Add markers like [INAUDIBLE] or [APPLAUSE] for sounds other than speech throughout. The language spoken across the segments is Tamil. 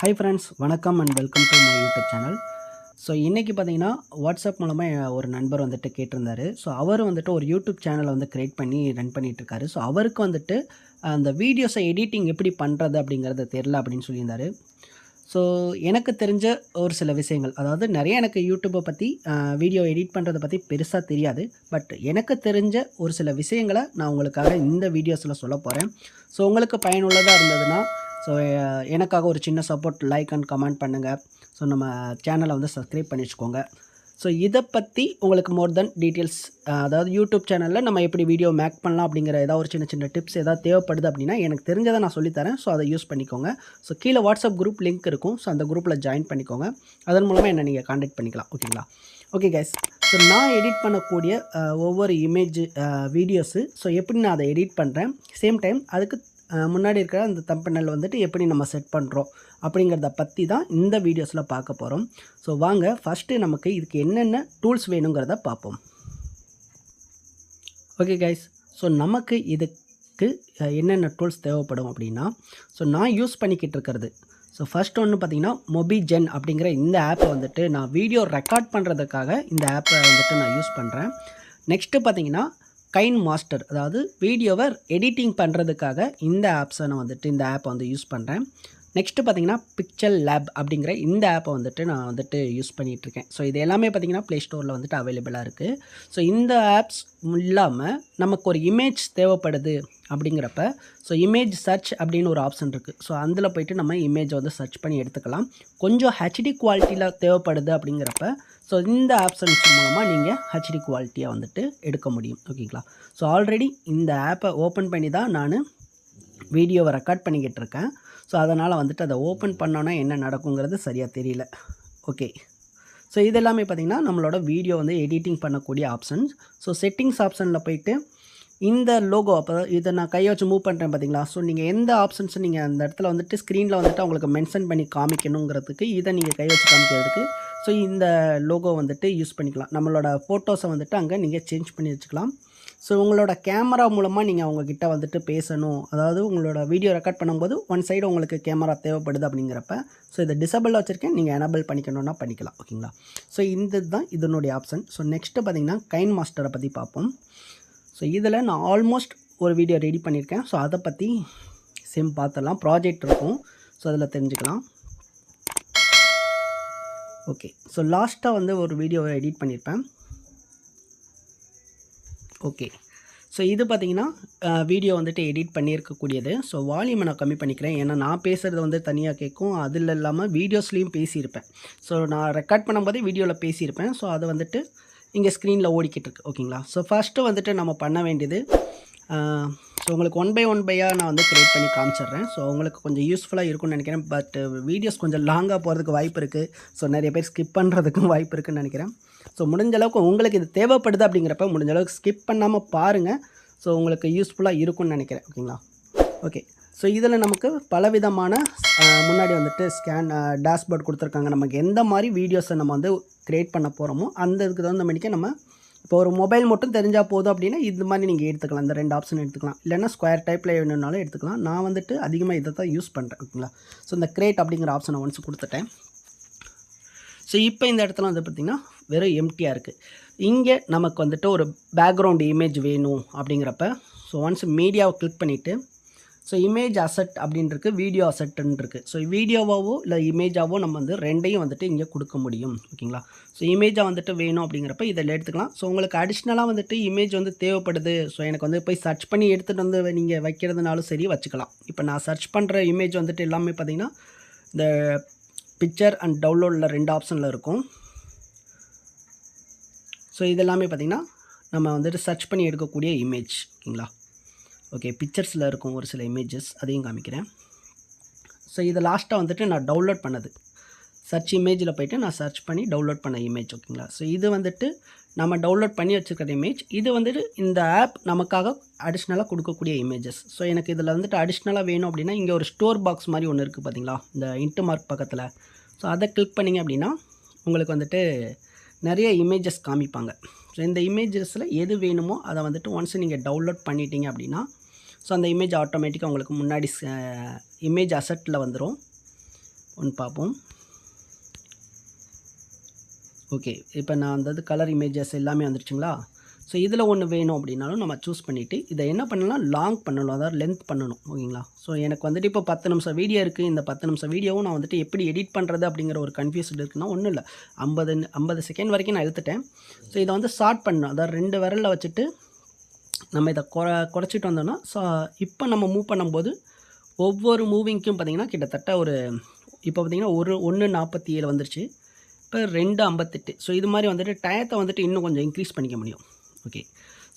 ஹாய் ஃப்ரெண்ட்ஸ் வணக்கம் and welcome to my YouTube channel so இன்றைக்கி பார்த்தீங்கன்னா வாட்ஸ்அப் மூலமாக ஒரு நண்பர் வந்துட்டு கேட்டிருந்தாரு. ஸோ அவர் வந்துட்டு ஒரு யூடியூப் சேனலை வந்து க்ரியேட் பண்ணி ரன் பண்ணிட்டு இருக்காரு ஸோ அவருக்கு வந்துட்டு அந்த வீடியோஸை எடிட்டிங் எப்படி பண்ணுறது அப்படிங்கிறத தெரில அப்படின்னு சொல்லியிருந்தாரு. ஸோ எனக்கு தெரிஞ்ச ஒரு சில விஷயங்கள். அதாவது நிறைய எனக்கு யூடியூப்பை பற்றி வீடியோ எடிட் பண்ணுறதை பற்றி பெருசாக தெரியாது. பட் எனக்கு தெரிஞ்ச ஒரு சில விஷயங்களை நான் உங்களுக்காக இந்த வீடியோஸில் சொல்ல போகிறேன் ஸோ உங்களுக்கு பயனுள்ளதாக இருந்ததுன்னா ஸோ eh, எனக்காக ஒரு சின்ன சப்போர்ட் லைக் அண்ட் கமெண்ட் பண்ணுங்கள் ஸோ நம்ம சேனலை வந்து சப்ஸ்கிரைப் பண்ணி வச்சுக்கோங்க. ஸோ இதை பற்றி உங்களுக்கு மோர் தென் டீட்டெயில்ஸ் அதாவது யூடியூப் சேனலில் நம்ம எப்படி வீடியோ மேக் பண்ணலாம் அப்படிங்கிற ஏதாவது ஒரு சின்ன சின்ன டிப்ஸ் ஏதாவது தேவைப்படுது அப்படின்னா எனக்கு தெரிஞ்சதை நான் சொல்லித்தரேன் ஸோ அதை யூஸ் பண்ணிக்கோங்க. ஸோ கீழே வாட்ஸ்அப் குரூப் லிங்க் இருக்கும். ஸோ அந்த குரூப்பில் ஜாயின் பண்ணிக்கோங்க. அதன் மூலமாக என்ன நீங்கள் காண்டாக்ட் பண்ணிக்கலாம். ஓகேங்களா ஓகே கைஸ் ஸோ நான் எடிட் பண்ணக்கூடிய ஒவ்வொரு இமேஜ் வீடியோஸு ஸோ எப்படி நான் அதை எடிட் பண்ணுறேன் சேம் டைம் அதுக்கு முன்னாடி இருக்கிற அந்த தம்பனல் வந்துட்டு எப்படி நம்ம செட் பண்ணுறோம் அப்படிங்கிறத பற்றி தான் இந்த வீடியோஸில் பார்க்க போகிறோம் ஸோ வாங்க ஃபஸ்ட்டு நமக்கு இதுக்கு என்னென்ன டூல்ஸ் வேணுங்கிறத பார்ப்போம். ஓகே கைஸ் ஸோ நமக்கு இதுக்கு என்னென்ன டூல்ஸ் தேவைப்படும் அப்படின்னா ஸோ நான் யூஸ் பண்ணிக்கிட்டு இருக்கிறது. ஸோ ஃபஸ்ட் ஒன்று பார்த்தீங்கன்னா மொபிஜென் அப்படிங்கிற இந்த ஆப்பை வந்துட்டு நான் வீடியோ ரெக்கார்ட் பண்ணுறதுக்காக இந்த ஆப்பை வந்துட்டு நான் யூஸ் பண்ணுறேன் நெக்ஸ்ட்டு பார்த்தீங்கன்னா கைன் மாஸ்டர் அதாவது வீடியோவை எடிட்டிங் பண்ணுறதுக்காக இந்த ஆப்ஸை நான் வந்துட்டு இந்த ஆப்பை வந்து யூஸ் பண்ணுறேன் நெக்ஸ்ட்டு பார்த்தீங்கன்னா பிக்சல் லேப் அப்படிங்கிற இந்த ஆப்பை வந்துட்டு நான் வந்துட்டு யூஸ் பண்ணிகிட்ருக்கேன் ஸோ இது எல்லாமே பார்த்தீங்கன்னா ப்ளே ஸ்டோரில் வந்துட்டு அவைலபிளாக இருக்குது ஸோ இந்த ஆப்ஸ் இல்லாமல் நமக்கு ஒரு இமேஜ் தேவைப்படுது அப்படிங்கிறப்ப ஸோ இமேஜ் சர்ச் அப்படின்னு ஒரு ஆப்ஷன் இருக்குது ஸோ அதில் போயிட்டு நம்ம இமேஜை வந்து சர்ச் பண்ணி எடுத்துக்கலாம். கொஞ்சம் ஹெச்டி குவாலிட்டியில் தேவைப்படுது அப்படிங்கிறப்ப ஸோ இந்த ஆப்ஷன்ஸ் மூலமாக நீங்கள் ஹெச்டி குவாலிட்டியாக வந்துட்டு எடுக்க முடியும். ஓகேங்களா ஸோ ஆல்ரெடி இந்த ஆப்பை ஓப்பன் பண்ணி தான் நான் வீடியோவை ரெக்கார்ட் பண்ணிக்கிட்டு இருக்கேன். ஸோ அதனால் வந்துட்டு அதை ஓப்பன் பண்ணோன்னா என்ன நடக்குங்கிறது சரியாக தெரியல. ஓகே ஸோ இதெல்லாமே பார்த்திங்கன்னா நம்மளோட வீடியோ வந்து எடிட்டிங் பண்ணக்கூடிய ஆப்ஷன்ஸ் ஸோ செட்டிங்ஸ் ஆப்ஷனில் போயிட்டு இந்த லோகோ அப்போ இதை நான் கையை வச்சு மூவ் பண்ணுறேன் பார்த்தீங்களா? ஸோ நீங்கள் எந்த ஆப்ஷன்ஸ் நீங்கள் அந்த இடத்துல வந்துட்டு ஸ்க்ரீனில் வந்துட்டு அவங்களுக்கு மென்ஷன் பண்ணி காமிக்கணுங்கிறதுக்கு இதை நீங்கள் கை வச்சு காமிக்கிறதுக்கு ஸோ இந்த லோகோ வந்துட்டு யூஸ் பண்ணிக்கலாம். நம்மளோட ஃபோட்டோஸை வந்துட்டு அங்கே நீங்கள் சேஞ்ச் பண்ணி வச்சுக்கலாம். ஸோ உங்களோட கேமரா மூலமாக நீங்கள் அவங்கக்கிட்ட வந்துட்டு பேசணும். அதாவது உங்களோட வீடியோ ரெக்கார்ட் பண்ணும்போது ஒன் சைடு உங்களுக்கு கேமரா தேவைப்படுது அப்படிங்கிறப்ப ஸோ இதை டிசபிள் வச்சுருக்கேன். நீங்கள் எனபிள் பண்ணிக்கணும்னா பண்ணிக்கலாம். ஓகேங்களா ஸோ இந்த தான் இதனுடைய ஆப்ஷன் ஸோ நெக்ஸ்ட்டு பார்த்தீங்கன்னா கைன் மாஸ்டரை பற்றி பார்ப்போம். ஸோ இதில் நான் ஆல்மோஸ்ட் ஒரு வீடியோ ரெடி பண்ணியிருக்கேன். ஸோ அதை பற்றி சேம் பார்த்துடலாம். ப்ராஜெக்ட் இருக்கும். ஸோ அதில் தெரிஞ்சுக்கலாம். ஓகே. ஸோ லாஸ்ட்டாக வந்து ஒரு வீடியோவை எடிட் பண்ணியிருப்பேன் ஓகே. ஸோ இது பார்த்தீங்கன்னா வீடியோ வந்துட்டு எடிட் பண்ணியிருக்கக்கூடியது. ஸோ வால்யூமை நான் கம்மி பண்ணிக்கிறேன். ஏன்னா நான் பேசுகிறது வந்து தனியாக கேட்கும். அதில் இல்லாமல் வீடியோஸ்லேயும் பேசியிருப்பேன். ஸோ நான் ரெக்கார்ட் பண்ணும்போதே வீடியோவில் பேசியிருப்பேன். ஸோ அதை வந்துட்டு இங்கே ஸ்க்ரீனில் ஓடிக்கிட்டு இருக்கு. ஓகேங்களா? ஸோ ஃபஸ்ட்டு வந்துட்டு நம்ம பண்ண வேண்டியது ஸோ உங்களுக்கு ஒன் பை ஒன் பையாக நான் வந்து க்ரியேட் பண்ணி காமிச்சிடுறேன். ஸோ உங்களுக்கு கொஞ்சம் யூஸ்ஃபுல்லாக இருக்கும்னு நினைக்கிறேன். பட் வீடியோஸ் கொஞ்சம் லாங்காக போகிறதுக்கு வாய்ப்பு இருக்குது ஸோ நிறைய பேர் ஸ்கிப் பண்ணுறதுக்கும் [LAUGHS] வாய்ப்பு இருக்குன்னு நினைக்கிறேன். ஸோ முடிஞ்ச அளவுக்கு உங்களுக்கு இது தேவைப்படுது அப்படிங்கிறப்ப முடிஞ்ச அளவுக்கு ஸ்கிப் பண்ணாமல் பாருங்கள் ஸோ உங்களுக்கு யூஸ்ஃபுல்லாக இருக்கும்னு நினைக்கிறேன். ஓகேங்களா ஓகே ஸோ இதில் நமக்கு பலவிதமான முன்னாடி வந்துட்டு ஸ்கேன் டேஷ்போர்ட் கொடுத்துருக்காங்க. நமக்கு எந்த மாதிரி வீடியோஸை நம்ம வந்து க்ரியேட் பண்ண போகிறோமோ அந்த இதுக்கு தகுந்த மணிக்கு நம்ம இப்போ ஒரு மொபைல் மட்டும் தெரிஞ்சால் போதும் அப்படின்னா இது மாதிரி நீங்கள் எடுத்துக்கலாம். இந்த ரெண்டு ஆப்ஷன் எடுத்துக்கலாம். இல்லைன்னா ஸ்கொயர் டைப்பில் வேணும்னாலும் எடுத்துக்கலாம். நான் வந்துட்டு அதிகமாக இதை தான் யூஸ் பண்ணுறேன் ஓகேங்களா? ஸோ இந்த கிரேட் அப்படிங்கிற ஆப்ஷனை ஒன்ஸ் கொடுத்துட்டேன். ஸோ இப்போ இந்த இடத்துல வந்து பார்த்திங்கன்னா வெறும் எம்டியாக இருக்குது இங்கே நமக்கு வந்துட்டு ஒரு பேக்ரவுண்ட் இமேஜ் வேணும் அப்படிங்கிறப்ப ஸோ ஒன்ஸ் மீடியாவை கிளிக் பண்ணிவிட்டு ஸோ இமேஜ் அசெட் அப்படின்ருக்கு வீடியோ அசட்டுன்னு இருக்குது ஸோ வீடியோவாவோ இல்லை இமேஜாவோ நம்ம வந்து ரெண்டையும் வந்துட்டு இங்கே கொடுக்க முடியும். ஓகேங்களா ஸோ இமேஜாக வந்துட்டு வேணும் அப்படிங்கிறப்ப இதில் எடுத்துக்கலாம். ஸோ உங்களுக்கு அடிஷ்னலாக வந்துட்டு இமேஜ் வந்து தேவைப்படுது. ஸோ எனக்கு வந்து போய் சர்ச் பண்ணி எடுத்துகிட்டு வந்து நீங்கள் வைக்கிறதுனாலும் சரி வச்சுக்கலாம். இப்போ நான் சர்ச் பண்ணுற இமேஜ் வந்துட்டு எல்லாமே பார்த்தீங்கன்னா இந்த பிக்சர் அண்ட் டவுன்லோடில் ரெண்டு ஆப்ஷனில் இருக்கும். ஸோ இதெல்லாமே பார்த்திங்கன்னா நம்ம வந்துட்டு சர்ச் பண்ணி எடுக்கக்கூடிய இமேஜ் ஓகேங்களா ஓகே பிக்சர்ஸில் இருக்கும் ஒரு சில இமேஜஸ் அதையும் காமிக்கிறேன். ஸோ இது லாஸ்ட்டாக வந்துட்டு நான் டவுன்லோட் பண்ணது. சர்ச் இமேஜில் போயிட்டு நான் சர்ச் பண்ணி டவுன்லோட் பண்ண இமேஜ் ஓகேங்களா ஸோ இது வந்துட்டு நம்ம டவுன்லோட் பண்ணி வச்சுருக்கிற இமேஜ் இது வந்துட்டு இந்த ஆப் நமக்காக அடிஷ்னலாக கொடுக்கக்கூடிய இமேஜஸ் ஸோ எனக்கு இதில் வந்துட்டு அடிஷ்னலாக வேணும் அப்படின்னா இங்கே ஒரு ஸ்டோர் பாக்ஸ் மாதிரி ஒன்று இருக்குது பார்த்தீங்களா இந்த இன்ட்டு மார்க் பக்கத்தில். ஸோ அதை கிளிக் பண்ணிங்க அப்படின்னா உங்களுக்கு வந்துட்டு நிறைய இமேஜஸ் காமிப்பாங்க. ஸோ இந்த இமேஜஸில் எது வேணுமோ அதை வந்துட்டு ஒன்ஸ் நீங்கள் டவுன்லோட் பண்ணிட்டீங்க அப்படின்னா ஸோ அந்த இமேஜ் ஆட்டோமேட்டிக்காக உங்களுக்கு முன்னாடி இமேஜ் அசட்டில் வந்துடும் ஒன்று பார்ப்போம். ஓகே இப்போ நான் அந்த இது கலர் இமேஜஸ் எல்லாமே வந்துருச்சுங்களா? ஸோ இதில் ஒன்று வேணும் அப்படின்னாலும் நம்ம சூஸ் பண்ணிவிட்டு இதை என்ன பண்ணலாம்? லாங் பண்ணணும் அதாவது லென்த் பண்ணணும் ஓகேங்களா? ஸோ எனக்கு வந்துட்டு இப்போ பத்து நிமிஷம் வீடியோ இருக்குது இந்த பத்து நிமிஷம் வீடியோவும் நான் வந்துட்டு எப்படி எடிட் பண்ணுறது அப்படிங்கிற ஒரு கன்ஃபியூஸ்ட் இருக்குன்னா ஒன்றும் இல்லை. ஐம்பது ஐம்பது செகண்ட் வரைக்கும் நான் எடுத்துட்டேன் ஸோ இதை வந்து ஷார்ட் பண்ணணும். அதாவது ரெண்டு விரலில் வச்சுட்டு நம்ம இதை குறை குறைச்சிட்டு வந்தோம்னா ஸோ இப்போ நம்ம மூவ் பண்ணும்போது ஒவ்வொரு மூவிங்க்கும் பார்த்திங்கன்னா கிட்டத்தட்ட ஒரு இப்போ பார்த்திங்கன்னா ஒரு ஒன்று நாற்பத்தி ஏழு வந்துருச்சு. இப்போ ரெண்டு ஐம்பத்தெட்டு. ஸோ இது மாதிரி வந்துட்டு டயத்தை வந்துட்டு இன்னும் கொஞ்சம் இன்க்ரீஸ் பண்ணிக்க முடியும். ஓகே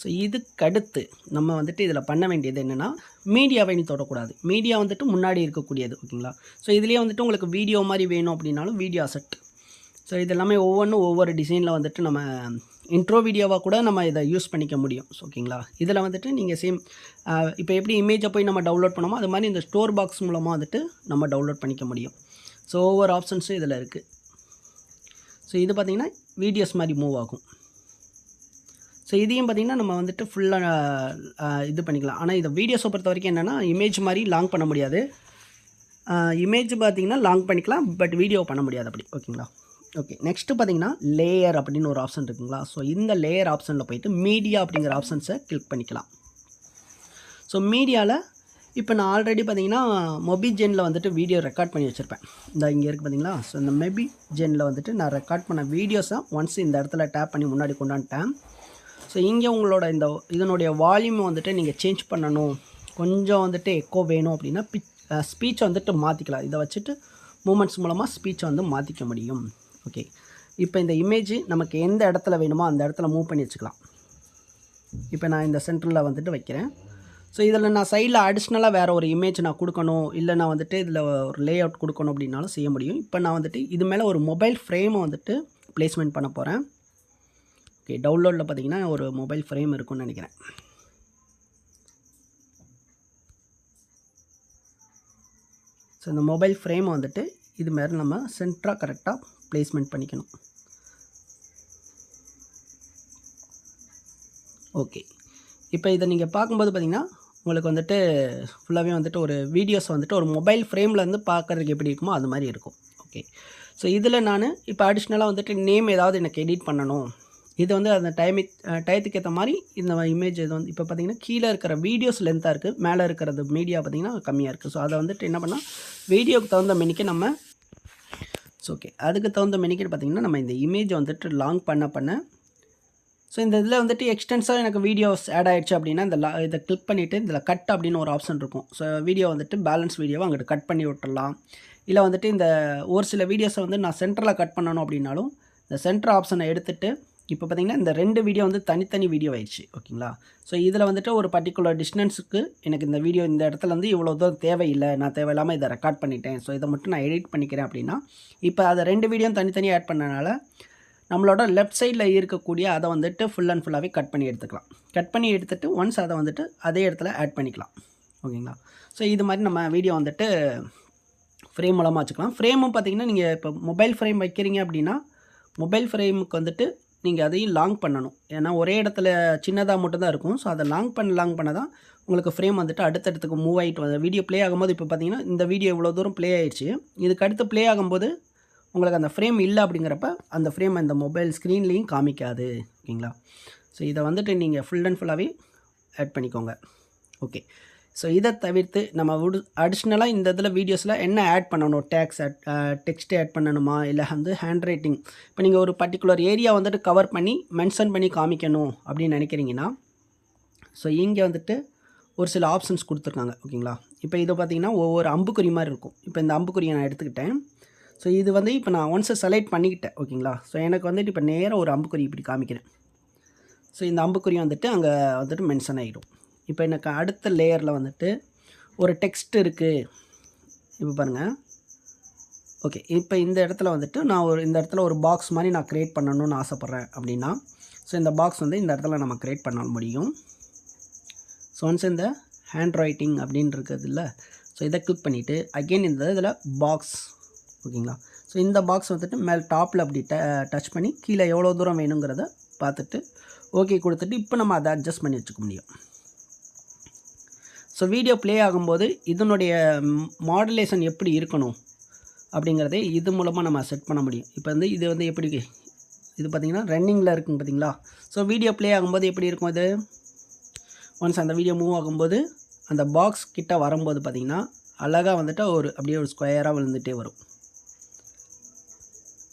ஸோ இதுக்கடுத்து நம்ம வந்துட்டு இதில் பண்ண வேண்டியது என்னென்னா மீடியாவை நீ தொடக்கூடாது. மீடியா வந்துட்டு முன்னாடி இருக்கக்கூடியது ஓகேங்களா ஸோ இதுலேயே வந்துட்டு உங்களுக்கு வீடியோ மாதிரி வேணும் அப்படின்னாலும் வீடியோ அசெட் ஸோ இது எல்லாமே ஒவ்வொன்றும் ஒவ்வொரு டிசைனில் வந்துட்டு நம்ம இன்ட்ரோ வீடியோவாக கூட நம்ம இதை யூஸ் பண்ணிக்க முடியும். ஓகேங்களா இதில் வந்துட்டு நீங்கள் சேம் இப்போ எப்படி இமேஜை போய் நம்ம டவுன்லோட் பண்ணோமோ அது மாதிரி இந்த ஸ்டோர் பாக்ஸ் மூலமாக வந்துட்டு நம்ம டவுன்லோட் பண்ணிக்க முடியும். ஸோ ஒவ்வொரு ஆப்ஷன்ஸும் இதில் இருக்குது ஸோ இது பார்த்திங்கன்னா வீடியோஸ் மாதிரி மூவ் ஆகும். ஸோ இதையும் பார்த்திங்கன்னா நம்ம வந்துட்டு ஃபுல்லாக இது பண்ணிக்கலாம். ஆனால் இதை வீடியோஸை பொறுத்த வரைக்கும் என்னென்னா இமேஜ் மாதிரி லாங் பண்ண முடியாது. இமேஜ் பார்த்திங்கன்னா லாங் பண்ணிக்கலாம் பட் வீடியோ பண்ண முடியாது அப்படி. ஓகேங்களா ஓகே நெக்ஸ்ட்டு பார்த்தீங்கன்னா லேயர் அப்படின்னு ஒரு ஆப்ஷன் இருக்குங்களா? ஸோ இந்த லேயர் ஆப்ஷனில் போயிட்டு மீடியா அப்படிங்கிற ஆப்ஷன்ஸை கிளிக் பண்ணிக்கலாம். ஸோ மீடியாவில் இப்போ நான் ஆல்ரெடி பார்த்தீங்கன்னா மொபிஜெனில் வந்துட்டு வீடியோ ரெக்கார்ட் பண்ணி வச்சுருப்பேன். இந்த இங்கே இருக்குது பார்த்தீங்களா ஸோ இந்த மெபி ஜெனில் வந்துட்டு நான் ரெக்கார்ட் பண்ண வீடியோஸை ஒன்ஸ் இந்த இடத்துல டேப் பண்ணி முன்னாடி கொண்டாந்துட்டேன். ஸோ இங்கே உங்களோட இந்த இதனுடைய வால்யூம் வந்துட்டு நீங்கள் சேஞ்ச் பண்ணணும். கொஞ்சம் வந்துட்டு எக்கோ வேணும் அப்படின்னா பிச் ஸ்பீச்சை வந்துட்டு மாற்றிக்கலாம் இதை வச்சுட்டு மூமெண்ட்ஸ் மூலமாக ஸ்பீச்சை வந்து மாற்றிக்க முடியும். ஓகே இப்போ இந்த இமேஜ் நமக்கு எந்த இடத்துல வேணுமோ அந்த இடத்துல மூவ் பண்ணி வச்சுக்கலாம். இப்போ நான் இந்த சென்டரில் வந்துட்டு வைக்கிறேன். ஸோ இதில் நான் சைடில் அடிஷ்னலாக வேறு ஒரு இமேஜ் நான் கொடுக்கணும். இல்லை நான் வந்துட்டு இதில் ஒரு லே அவுட் கொடுக்கணும் அப்படின்னாலும் செய்ய முடியும். இப்போ நான் வந்துட்டு இது மேலே ஒரு மொபைல் ஃப்ரேமை வந்துட்டு ப்ளேஸ்மெண்ட் பண்ண போகிறேன் ஓகே டவுன்லோடில் பார்த்தீங்கன்னா ஒரு மொபைல் ஃப்ரேம் இருக்கும்னு நினைக்கிறேன். ஸோ இந்த மொபைல் ஃப்ரேமை வந்துட்டு இது மாதிரி நம்ம சென்டராக கரெக்டாக ப்ளேஸ்மெண்ட் பண்ணிக்கணும். ஓகே இப்போ இதை நீங்கள் பார்க்கும்போது பார்த்தீங்கன்னா உங்களுக்கு வந்துட்டு ஃபுல்லாகவே வந்துட்டு ஒரு வீடியோஸ் வந்துட்டு ஒரு மொபைல் ஃப்ரேமில் வந்து பார்க்குறதுக்கு எப்படி இருக்குமோ அது மாதிரி இருக்கும். ஓகே ஸோ இதில் நான் இப்போ அடிஷ்னலாக வந்துட்டு நேம் ஏதாவது எனக்கு எடிட் பண்ணணும். இது வந்து அந்த டைமி டயத்துக்கு ஏற்ற மாதிரி இந்த இமேஜ் இது வந்து இப்போ பார்த்தீங்கன்னா கீழே இருக்கிற வீடியோஸ் லென்த்தாக இருக்குது மேலே இருக்கிறது மீடியா பார்த்தீங்கன்னா கம்மியாக இருக்குது ஸோ அதை வந்துட்டு என்ன பண்ணால் வீடியோக்கு தகுந்த மெனிக்கு நம்ம ஸோ ஓகே அதுக்கு தகுந்த மெனிக்கெட் பார்த்தீங்கன்னா நம்ம இந்த இமேஜை வந்துட்டு லாங் பண்ண பண்ண. ஸோ இந்த இதில் வந்துட்டு எக்ஸ்டென்ஸாக எனக்கு வீடியோஸ் ஆட் ஆகிடுச்சு அப்படின்னா இந்த இதை கிளிக் பண்ணிவிட்டு இதில் கட் அப்படின்னு ஒரு ஆப்ஷன் இருக்கும். ஸோ வீடியோ வந்துட்டு பேலன்ஸ் வீடியோவை அங்கிட்டு கட் பண்ணி விட்டுடலாம் இல்லை வந்துட்டு இந்த ஒரு சில வீடியோஸை வந்து நான் சென்டரில் கட் பண்ணணும் அப்படின்னாலும் இந்த சென்டர் ஆப்ஷனை எடுத்துகிட்டு இப்போ பார்த்தீங்கன்னா இந்த ரெண்டு வீடியோ வந்து தனித்தனி வீடியோ ஆயிடுச்சு ஓகேங்களா? ஸோ இதில் வந்துட்டு ஒரு பர்டிகுலர் டிஸ்டன்ஸுக்கு எனக்கு இந்த வீடியோ இந்த இடத்துல வந்து இவ்வளோ தூரம் தேவையில்லை நான் தேவையில்லாமல் இதை ரெக்கார்ட் பண்ணிட்டேன். ஸோ இதை மட்டும் நான் எடிட் பண்ணிக்கிறேன் அப்படின்னா இப்போ அதை ரெண்டு வீடியோ தனித்தனியாக ஆட் பண்ணனால நம்மளோட லெஃப்ட் சைடில் இருக்கக்கூடிய அதை வந்துட்டு ஃபுல் அண்ட் ஃபுல்லாகவே கட் பண்ணி எடுத்துக்கலாம். கட் பண்ணி எடுத்துகிட்டு ஒன்ஸ் அதை வந்துட்டு அதே இடத்துல ஆட் பண்ணிக்கலாம் ஓகேங்களா? ஸோ இது மாதிரி நம்ம வீடியோ வந்துட்டு ஃப்ரேம் மூலமாக வச்சுக்கலாம். ஃப்ரேமும் பார்த்தீங்கன்னா நீங்கள் இப்போ மொபைல் ஃப்ரேம் வைக்கிறீங்க அப்படின்னா மொபைல் ஃப்ரேமுக்கு வந்துட்டு நீங்கள் அதையும் லாங் பண்ணணும். ஏன்னா ஒரே இடத்துல சின்னதாக மட்டும் தான் இருக்கும். ஸோ அதை லாங் பண்ண லாங் பண்ண தான் உங்களுக்கு ஃப்ரேம் வந்துட்டு அடுத்தடுத்துக்கு மூவ் ஆகிட்டு வந்து வீடியோ ப்ளே ஆகும்போது இப்போ பார்த்தீங்கன்னா இந்த வீடியோ இவ்வளோ தூரம் ப்ளே ஆயிடுச்சு இதுக்கு அடுத்து ப்ளே ஆகும்போது உங்களுக்கு அந்த ஃப்ரேம் இல்லை அப்படிங்கிறப்ப அந்த ஃப்ரேம் அந்த மொபைல் ஸ்க்ரீன்லேயும் காமிக்காது. ஓகேங்களா? ஸோ இதை வந்துட்டு நீங்கள் ஃபுல் அண்ட் ஃபுல்லாகவே ஆட் பண்ணிக்கோங்க. ஓகே ஸோ இதை தவிர்த்து நம்ம உடு அடிஷ்னலாக இந்த இதில் வீடியோஸில் என்ன ஆட் பண்ணணும்? டேக்ஸ் ஆட் டெக்ஸ்ட் ஆட் பண்ணணுமா? இல்லை வந்து ஹேண்ட் ரைட்டிங் இப்போ நீங்கள் ஒரு பர்டிகுலர் ஏரியா வந்துட்டு கவர் பண்ணி மென்ஷன் பண்ணி காமிக்கணும் அப்படின்னு நினைக்கிறீங்கன்னா ஸோ இங்கே வந்துட்டு ஒரு சில ஆப்ஷன்ஸ் கொடுத்துருக்காங்க ஓகேங்களா? இப்போ இதை பார்த்தீங்கன்னா ஒவ்வொரு அம்புக்குறி மாதிரி இருக்கும். இப்போ இந்த அம்புக்குறியை நான் எடுத்துக்கிட்டேன். ஸோ இது வந்து இப்போ நான் ஒன்ஸை செலக்ட் பண்ணிக்கிட்டேன் ஓகேங்களா? ஸோ எனக்கு வந்துட்டு இப்போ நேராக ஒரு அம்புக்குறி இப்படி காமிக்கிறேன். ஸோ இந்த அம்புக்குறி வந்துட்டு அங்கே வந்துட்டு மென்ஷன் ஆகிடும் இப்போ எனக்கு அடுத்த லேயரில் வந்துட்டு ஒரு டெக்ஸ்ட் இருக்குது இப்போ பாருங்கள் ஓகே இப்போ இந்த இடத்துல வந்துட்டு நான் ஒரு இந்த இடத்துல ஒரு பாக்ஸ் மாதிரி நான் க்ரியேட் பண்ணணும்னு ஆசைப்பட்றேன் அப்படின்னா ஸோ இந்த பாக்ஸ் வந்து இந்த இடத்துல நம்ம க்ரியேட் பண்ண முடியும். ஸோ ஒன்ஸ் இந்த ஹேண்ட் ரைட்டிங் அப்படின்னு இல்லை ஸோ இதை கிளிக் பண்ணிவிட்டு அகெயின் இந்த இதில் பாக்ஸ் ஓகேங்களா? ஸோ இந்த பாக்ஸ் வந்துட்டு மேல் டாப்பில் அப்படி ட டச் பண்ணி கீழே எவ்வளோ தூரம் வேணுங்கிறத பார்த்துட்டு ஓகே கொடுத்துட்டு இப்போ நம்ம அதை அட்ஜஸ்ட் பண்ணி வச்சுக்க முடியும். ஸோ வீடியோ ப்ளே ஆகும்போது இதனுடைய மாடுலேஷன் எப்படி இருக்கணும் அப்படிங்கிறதே இது மூலமாக நம்ம செட் பண்ண முடியும். இப்போ வந்து இது வந்து எப்படி இது பார்த்திங்கன்னா ரன்னிங்கில் இருக்குங்க பார்த்தீங்களா ஸோ வீடியோ ப்ளே ஆகும்போது எப்படி இருக்கும் இது ஒன்ஸ் அந்த வீடியோ மூவ் ஆகும்போது அந்த பாக்ஸ் கிட்ட வரும்போது பார்த்திங்கன்னா அழகாக வந்துட்டு ஒரு அப்படியே ஒரு ஸ்கொயராக விழுந்துகிட்டே வரும்.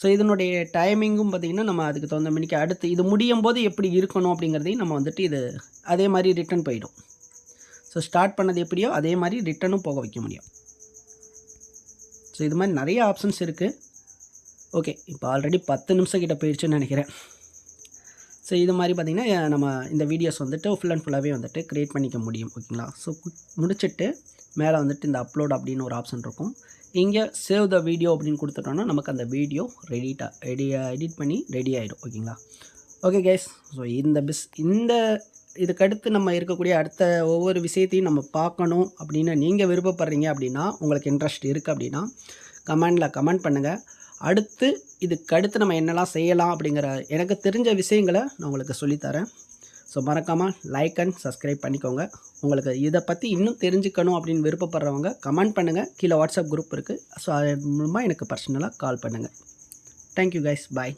ஸோ இதனுடைய டைமிங்கும் பார்த்திங்கன்னா நம்ம அதுக்கு தகுந்த மணிக்கு அடுத்து இது முடியும் போது எப்படி இருக்கணும் அப்படிங்கிறதையும் நம்ம வந்துட்டு இது அதே மாதிரி ரிட்டன் போயிடும். ஸோ ஸ்டார்ட் பண்ணது எப்படியோ அதே மாதிரி ரிட்டனும் போக வைக்க முடியும். ஸோ இது மாதிரி நிறைய ஆப்ஷன்ஸ் இருக்குது ஓகே இப்போ ஆல்ரெடி பத்து நிமிஷம் கிட்ட போயிடுச்சுன்னு நினைக்கிறேன். ஸோ இது மாதிரி பார்த்திங்கன்னா நம்ம இந்த வீடியோஸ் வந்துட்டு ஃபுல் அண்ட் ஃபுல்லாகவே வந்துட்டு க்ரியேட் பண்ணிக்க முடியும் ஓகேங்களா ஸோ முடிச்சுட்டு மேலே வந்துட்டு இந்த அப்லோட் அப்படின்னு ஒரு ஆப்ஷன் இருக்கும். இங்கே சேவ் த வீடியோ அப்படின்னு கொடுத்துட்டோன்னா நமக்கு அந்த வீடியோ ரெடிட்டாக ரெடி எடிட் பண்ணி ரெடி ஆகிடும் ஓகேங்களா ஓகே கேஸ் ஸோ இந்த பிஸ் இந்த இதுக்கடுத்து நம்ம இருக்கக்கூடிய அடுத்த ஒவ்வொரு விஷயத்தையும் நம்ம பார்க்கணும் அப்படின்னு நீங்கள் விருப்பப்படுறீங்க அப்படின்னா உங்களுக்கு இன்ட்ரெஸ்ட் இருக்குது அப்படின்னா கமெண்டில் கமெண்ட் பண்ணுங்கள் அடுத்து இதுக்கு அடுத்து நம்ம என்னெல்லாம் செய்யலாம் அப்படிங்கிற எனக்கு தெரிஞ்ச விஷயங்களை நான் உங்களுக்கு சொல்லித்தரேன். ஸோ மறக்காமல் லைக் அண்ட் சப்ஸ்கிரைப் பண்ணிக்கோங்க. உங்களுக்கு இதை பற்றி இன்னும் தெரிஞ்சுக்கணும் அப்படின்னு விருப்பப்படுறவங்க கமெண்ட் பண்ணுங்கள் கீழே வாட்ஸ்அப் குரூப் இருக்குது ஸோ அது மூலமாக எனக்கு பர்சனலாக கால் பண்ணுங்கள் தேங்க்யூ கைஸ் பாய்